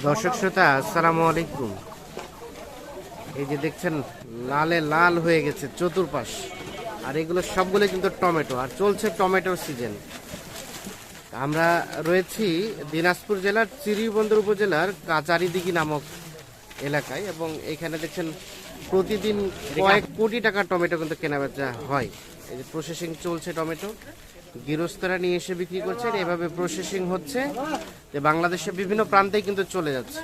দর্শক শ্রোতা আসসালামু আলাইকুম। এই যে দেখছেন লালে লাল হয়ে গেছে চতুর্পাশ। আর এগুলো সবগুলো কিন্তু টমেটো আর চলছে টমেটোর সিজন। আমরা রয়েছি দিনাজপুর জেলার চিরিবন্দর উপজেলার কাচারিদিঘি নামক এলাকায় এবং এখানে দেখছেন প্রতিদিন কয়েক কোটি টাকার টমেটো কিন্তু কেনাবেচা হয়। এই যে প্রসেসিং চলছে টমেটো। গৃহস্থরা নিয়ে এসে বিক্রি করছেন। এভাবে প্রসেসিং হচ্ছে। যে বাংলাদেশের বিভিন্ন প্রান্তেই কিন্তু চলে যাচ্ছে।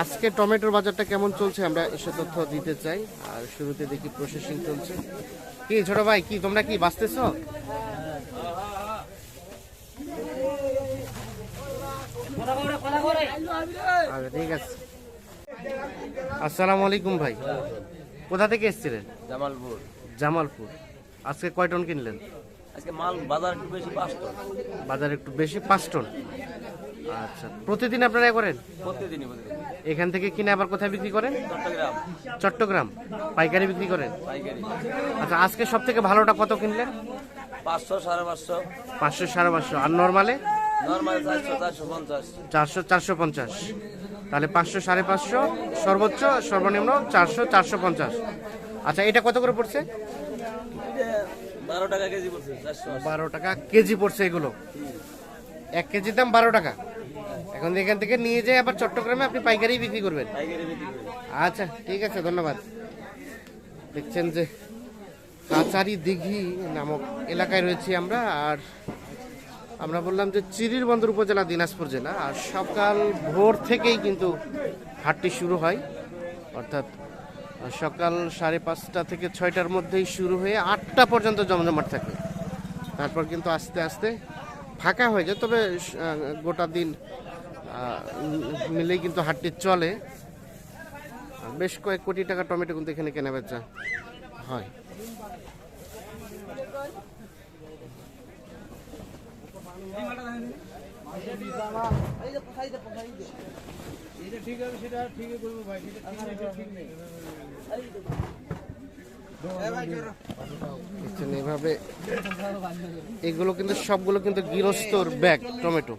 আজকে টমেটোর বাজারটা কেমন চলছে আমরা এসে তথ্য দিতে চাই আর শুরুতে দেখি প্রসেসিং চলছে। কি ছোট ভাই কি তোমরা কি বাঁচতেছ? আচ্ছা ঠিক আছে। আসসালামু আলাইকুম ভাই। কোথা থেকে এসেছিলেন? জামালপুর। জামালপুর। আজকে কয় টন কিনলেন? আজকে মাল বাজার একটু বেশি পাঁচ টন। বাজার একটু বেশি পাঁচ টন? আচ্ছা প্রতিদিন আপনারা এ করেন? প্রতিদিনই প্রতিদিন এখান থেকে কিনে আবার কোথায় বিক্রি করেন? চট্টগ্রাম। চট্টগ্রাম। পাইকারি বিক্রি করেন? পাইকারি। আচ্ছা আজকে সব থেকে ভালোটা কত কিনলেন? পাঁচশো সাড়ে পাঁচশো। পাঁচশো সাড়ে পাঁচশো। আর নর্মালে? নর্মাল চারশো চারশো পঞ্চাশ। চারশো চারশো পঞ্চাশ। তাহলে পাঁচশো সাড়ে পাঁচশো সর্বোচ্চ সর্বনিম্ন চারশো চারশো পঞ্চাশ। আচ্ছা এটা কত করে পড়ছে? বারো টাকা কেজি পড়ছে বারো টাকা কেজি পড়ছে এগুলো। এক কেজির দাম বারো টাকা। এখন এখান থেকে নিয়ে যেয়ে আবার চট্টগ্রামে আপনি পাইকারি বিক্রি করবেন। আচ্ছা ঠিক আছে ধন্যবাদ। দেখছেন যে কাচারি দিঘি নামক এলাকায় রয়েছি আমরা আর আমরা বললাম যে চিরির বন্দর উপজেলা দিনাজপুর জেলা আর সকাল ভোর থেকেই কিন্তু হাটটি শুরু হয়। অর্থাৎ সকাল সাড়ে পাঁচটা থেকে ছয়টার মধ্যেই শুরু হয়ে আটটা পর্যন্ত জমজমাট থাকে। তারপর কিন্তু আস্তে আস্তে ফাঁকা হয়ে যায়। তবে গোটা দিন মিলেই কিন্তু হাটটি চলে। বেশ কয়েক কোটি টাকা টমেটো কিন্তু এখানে কেনা বেচা হয় দেখছেন এভাবে এগুলো কিন্তু সবগুলো কিন্তু গৃহস্থর ব্যাগ, টমেটো।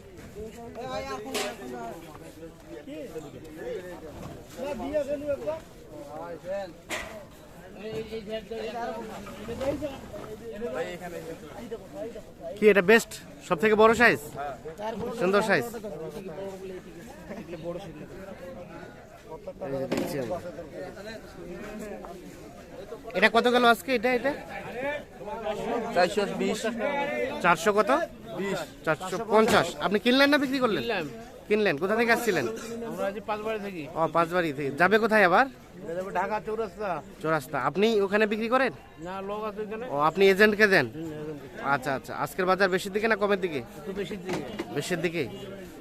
কি, এটা বেস্ট সব থেকে বড় সাইজ সুন্দর সাইজ এটা কত গেল আজকে? এটা এটা? চারশো বিশ। চারশো কত? বিশ। চারশো পঞ্চাশ। আপনি কিনলেন না বিক্রি করলেন? কিনলেন? কোথা থেকে আসছিলেন? আমরা পাঁচবাড়ি থাকি। ও পাঁচবাড়ি থেকে। যাবে কোথায় আবার? ঢাকা চৌরাস্তা। চৌরাস্তা। আপনি ওখানে বিক্রি করেন? না লোক আছে এখানে ও আপনি এজেন্টকে দেন? আচ্ছা আচ্ছা। আজকের বাজার বেশির দিকে না কমের দিকে? দিকে। বেশির দিকে?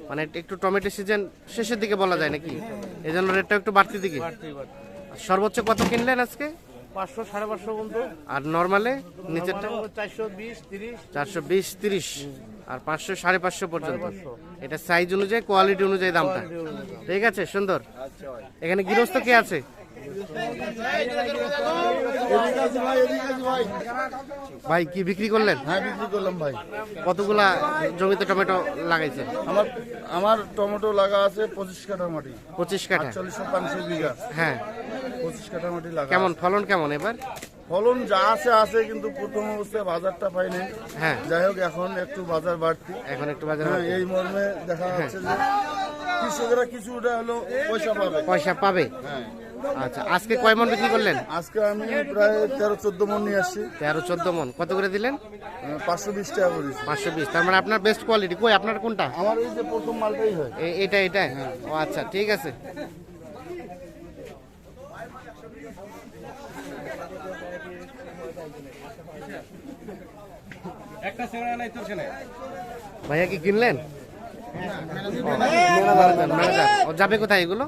মানে একটু টমেটো সিজন শেষের দিকে বলা যায় নাকি? রেটটা একটু বাড়তি দিকে। সর্বোচ্চ কত কিনলেন আজকে? পাঁচশো সাড়ে পাঁচশো পর্যন্ত আর নর্মালে নিচেরটা চারশো বিশ তিরিশ। চারশো বিশ তিরিশ। আর পাঁচশো সাড়ে পাঁচশো পর্যন্ত। এটা সাইজ অনুযায়ী কোয়ালিটি অনুযায়ী দামটা। ঠিক আছে সুন্দর। এখানে গৃহস্থ কে আছে? ভাই কি বিক্রি করলেন? হ্যাঁ বিক্রি করলাম ভাই। কতগুলা জমিতে টমেটো লাগাইছে আমার আমার টমেটো লাগা আছে পঁচিশ কাঠা মাটি। পঁচিশ কাঠা। চল্লিশ শতাংশ বিঘা। হ্যাঁ। পঁচিশ কাঠা লাগা কেমন ফলন কেমন এবার? ফলন যা আছে আছে কিন্তু প্রথম অবস্থায় বাজারটা পাইনি। হ্যাঁ। যাই হোক এখন একটু বাজার বাড়তি। এখন একটু বাজার হ্যাঁ এই মর্মে দেখা যাচ্ছে যে কৃষকেরা কিছুটা হলো পয়সা পাবে। পয়সা পাবে? হ্যাঁ। আচ্ছা আজকে কয় মন বিক্রি করলেন? আজকে আমি প্রায় তেরো চোদ্দ মন নিয়ে আসছি। তেরো চোদ্দ মন। কত করে দিলেন? পাঁচশো বিশ টাকা করেছি পাঁচশো বিশ। তার মানে আপনার বেস্ট কোয়ালিটি কই আপনার কোনটা? আমার এই যে প্রথম মালটাই হয়। এটা এটা? ও আচ্ছা ঠিক আছে। ভাইয়া কি কিনলেন? ও, ভাইয়া কি ও যাবে কোথায় এগুলো?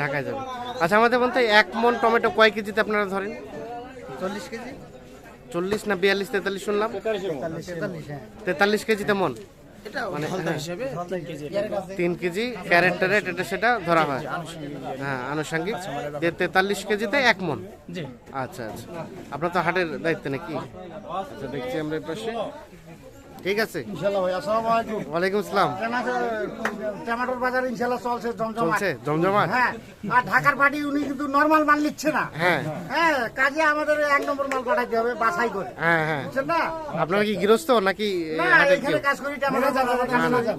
ঢাকায় যাবে। আচ্ছা আমাদের বলতে এক মন টমেটো কয় কেজিতে আপনারা ধরেন? চল্লিশ কেজি। চল্লিশ না বিয়াল্লিশ তেতাল্লিশ শুনলাম। তেতাল্লিশ কেজিতে মন। তিন কেজি ক্যারেট ট্যারেট এটা সেটা ধরা হয়। হ্যাঁ আনুষঙ্গিক। দিয়ে তেতাল্লিশ কেজিতে এক মন। আচ্ছা আচ্ছা। আপনার তো হাটের দায়িত্ব নাকি? আচ্ছা দেখছি আমরা এই পাশে। ঠিক আছে? ইনশাল্লাহ ভাই আসসালামু আলাইকুম। ওয়ালাইকুম আসসালাম। টমেটোর বাজার চলছে জমজমাট। চলছে জমজমাট? হ্যাঁ আর ঢাকার পার্টি উনি কিন্তু নর্মাল মাল নিচ্ছে না। হ্যাঁ। হ্যাঁ কাজে আমাদের এক নম্বর মাল পাঠাইতে হবে বাছাই করে। হ্যাঁ হ্যাঁ। বুঝছেন না? আপনারা কি গৃহস্থ নাকি এখানে কাজ করি টমেটো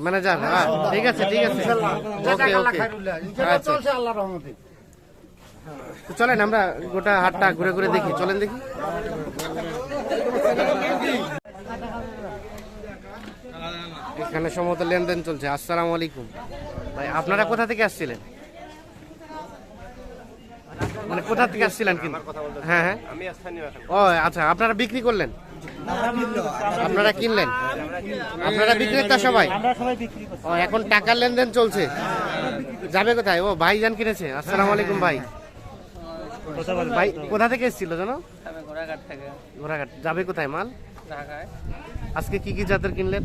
ম্যানেজার হ্যাঁ ঠিক আছে ঠিক আছে। ওকে ওকে। আচ্ছা। চলছে আল্লাহ রহমতে। চলেন আমরা গোটা হাটটা ঘুরে ঘুরে দেখি চলেন দেখি। এখানে সম্ভবত লেনদেন চলছে। আসসালামু আলাইকুম। ভাই আপনারা কোথা থেকে আসছিলেন? মানে কোথা থেকে আসছিলেন কিন্তু? হ্যাঁ হ্যাঁ। ও আচ্ছা আপনারা বিক্রি করলেন? আপনারা কিনলেন? আপনারা বিক্রেতা সবাই? ও এখন টাকার লেনদেন চলছে। যাবে কোথায়? ও ভাইজান কিনেছে। আসসালামু আলাইকুম ভাই। ভাই কোথা থেকে এসেছিল জানো? আমি ঘোড়াঘাট যাবে কোথায় মাল? আজকে কি কি জাতের কিনলেন?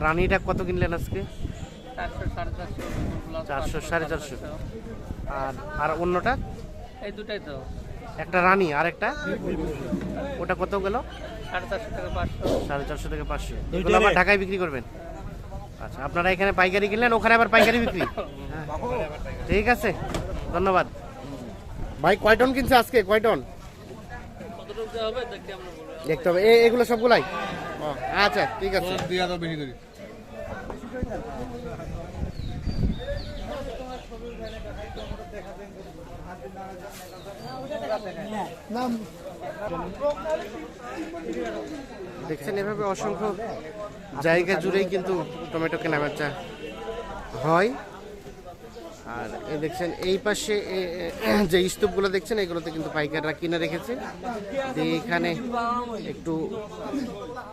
রানীটা কত কিনলেন আজকে? চারশো সাড়ে চারশো আর আর অন্যটা? এই দুটাই তো। একটা রানী আর একটা? ওটা কত গেল? সাড়ে চারশো থেকে পাঁচশো। সাড়ে চারশো এগুলো আবার ঢাকায় বিক্রি করবেন। আচ্ছা আপনারা এখানে পাইকারি কিনলেন ওখানে আবার পাইকারি বিক্রি? ঠিক আছে ধন্যবাদ। ভাই কয় টন কিনছে আজকে? কয় টন? কতটুকু দেওয়া হবে? দেখতে আমরা বলব। দেখতে হবে। এ- এগুলো সবগুলাই? আচ্ছা ঠিক আছে। দেখছেন এভাবে অসংখ্য জায়গা জুড়েই কিন্তু টমেটো কেনা বেচা হয়। আর দেখছেন এই পাশে যে স্তূপগুলো দেখছেন এগুলোতে কিন্তু পাইকাররা কিনে রেখেছে। দিয়ে এখানে একটু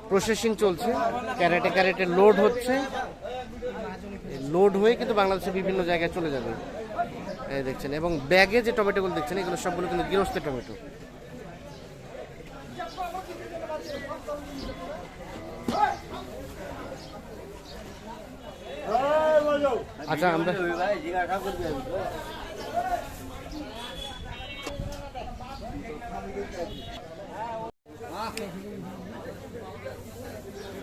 প্রসেসিং চলছে, ক্যারেটে ক্যারেটে লোড হচ্ছে। লোড হয়ে কিন্তু বাংলাদেশের বিভিন্ন জায়গায় চলে যাবে। দেখছেন, এবং ব্যাগে যে টমেটোগুলো দেখছেন, এগুলো সবগুলো কিন্তু গৃহস্থ টমেটো আচ্ছা আমরা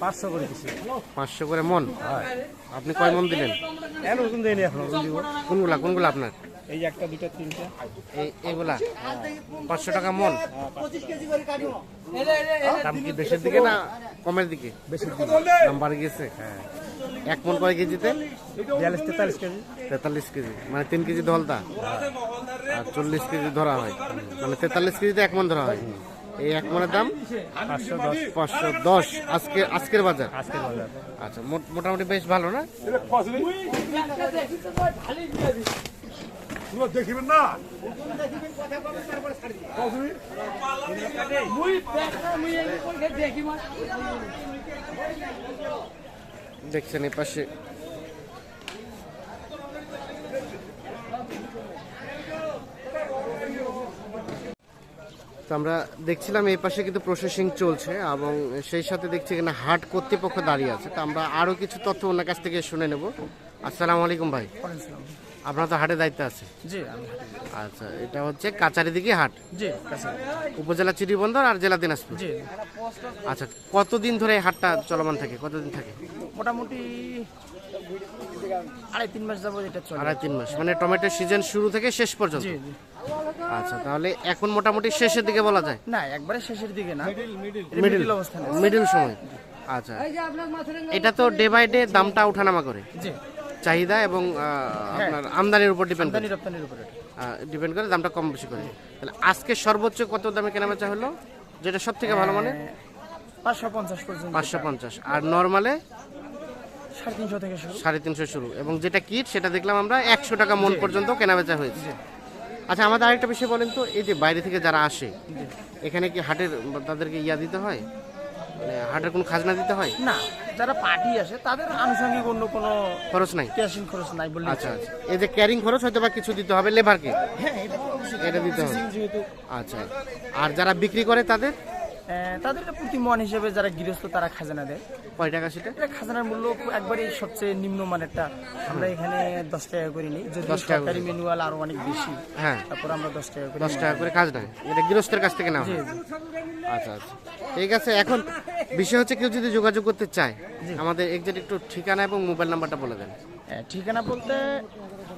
পাঁচশো করে দিছি। পাঁচশো করে মন? আপনি কয় মন দিলেন? এখন দেয়নি এখন ওরকম দিব। কোনগুলা কোনগুলা আপনার? এই একটা দুটা তিনটা। এই এগুলা? পাঁচশো টাকা মন? দাম কি বেশির দিকে না কমের দিকে? বেশি দাম বাড়ে গেছে এক মন কয় কেজিতে? বিয়াল্লিশ তেতাল্লিশ কেজি। তেতাল্লিশ কেজি। মানে তিন কেজি ধলতা? আর চল্লিশ কেজি ধরা হয়। মানে তেতাল্লিশ কেজিতে এক মন ধরা হয়। এই এক মনের দাম? পাঁচশো দশ। আজকে আজকের বাজার? আজকের বাজার। আচ্ছা মোট- মোটামুটি বেশ ভালো না? দেখিবেন না দেখছেন এই পাশে তো আমরা দেখছিলাম এই পাশে কিন্তু প্রসেসিং চলছে এবং সেই সাথে দেখছি এখানে হাট কর্তৃপক্ষ দাঁড়িয়ে আছে। তো আমরা আরও কিছু তথ্য ওনার কাছ থেকে শুনে নেব। আসসালামু আলাইকুম ভাই। আপনার তো হাটে দায়িত্ব আছে জি আচ্ছা এটা হচ্ছে কাচারি দিকে হাট? জি উপজেলা চিঠিবন্দর আর জেলা দিনাজপুর? জি। আচ্ছা কতদিন ধরে এই হাটটা চলমান থাকে? কতদিন থাকে? মোটামুটি আড়াই তিন মাস যাব এটা আড়াই তিন মাস। মানে টমেটোর সিজন শুরু থেকে শেষ পর্যন্ত? জি জি। আচ্ছা তাহলে এখন মোটামুটি শেষের দিকে বলা যায়? না একবারে শেষের দিকে না। মিডিল মিডিল অবস্থানে মিডিল সময়। আচ্ছা এটা তো ডে বাই ডে দামটা ওঠানামা করে। জি। চাহিদা এবং আপনার আমদানির উপর ডিপেন্ড করে। রপ্তানির উপরে। ডিপেন্ড করে দামটা কম বেশি করে। তাহলে আজকে সর্বোচ্চ কত দামে কেনাবেচা হলো? যেটা সব থেকে ভালো মানে? পাঁচশো পঞ্চাশ পর্যন্ত। পাঁচশো পঞ্চাশ। আর নর্মালে সাড়ে তিনশো থেকে শুরু। সাড়ে তিনশো শুরু। এবং যেটা কিট সেটা দেখলাম আমরা একশো টাকা মন পর্যন্ত কেনাবেচা হয়েছে। আচ্ছা আমাদের আরেকটা বিষয় বলেন তো এই যে বাইরে থেকে যারা আসে এখানে কি হাটের তাদেরকে ইয়া দিতে হয়? মানে হাটের কোনো খাজনা দিতে হয়? না যারা পার্টি আসে তাদের আনুষঙ্গিক অন্য কোনো খরচ নাই? ক্যাশিং খরচ নাই বললে আচ্ছা আচ্ছা। এই যে ক্যারিং খরচ হয়তো বা কিছু দিতে হবে লেবারকে? হ্যাঁ এটা দিতে হবে। আচ্ছা। আর যারা বিক্রি করে তাদের? আহ, তাদের একটা প্রতি মন হিসেবে যারা গৃহস্থ তারা খাজানা দেয়। কয় টাকা সেটা? এটা খাজানার মূল্য একবারে সবচেয়ে নিম্ন মানেরটা। আমরা এখানে দশ টাকা করে নিই। যদি 10 টাকা করে। সরকারি ম্যানুয়াল আরও অনেক বেশি। হ্যাঁ। তারপর আমরা দশ টাকা করে দশ টাকা করে কাজ নেয় এটা গৃহস্থের কাছ থেকে নেওয়া আচ্ছা আচ্ছা। ঠিক আছে এখন বিষয় হচ্ছে কেউ যদি যোগাযোগ করতে চায় আমাদের একজাক্ট একটু ঠিকানা এবং মোবাইল নাম্বারটা বলে দেন। ঠিকানা বলতে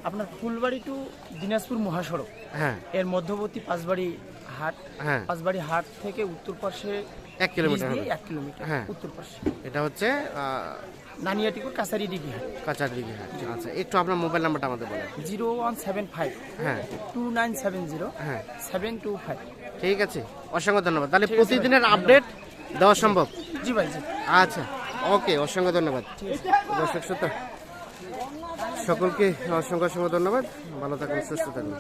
আপনার ফুলবাড়ি টু দিনাজপুর মহাসড়ক। হ্যাঁ। এর মধ্যবর্তী পাঁচবাড়ি হাট হ্যাঁ। পাঁচবাড়ি হাট থেকে উত্তর পাশে এক কিলোমিটার। এক কিলোমিটার হ্যাঁ। উত্তর পাশে। এটা হচ্ছে নানিয়াটিকুর কাছারি ডিগি হাট। কাঁচার দিকে হ্যাঁ আচ্ছা একটু আপনার মোবাইল নাম্বারটা আমাদের বলেন। Zero one seven five. হ্যাঁ। Two nine seven zero. হ্যাঁ। Seven two five. ঠিক আছে। অসংখ্য ধন্যবাদ। তাহলে। প্রতিদিনের আপডেট দেওয়া সম্ভব? জি ভাই জি। আচ্ছা ওকে অসংখ্য ধন্যবাদ। দর্শক শ্রোতা সকলকে অসংখ্য অসংখ্য ধন্যবাদ। ভালো থাকুন সুস্থ থাকুন।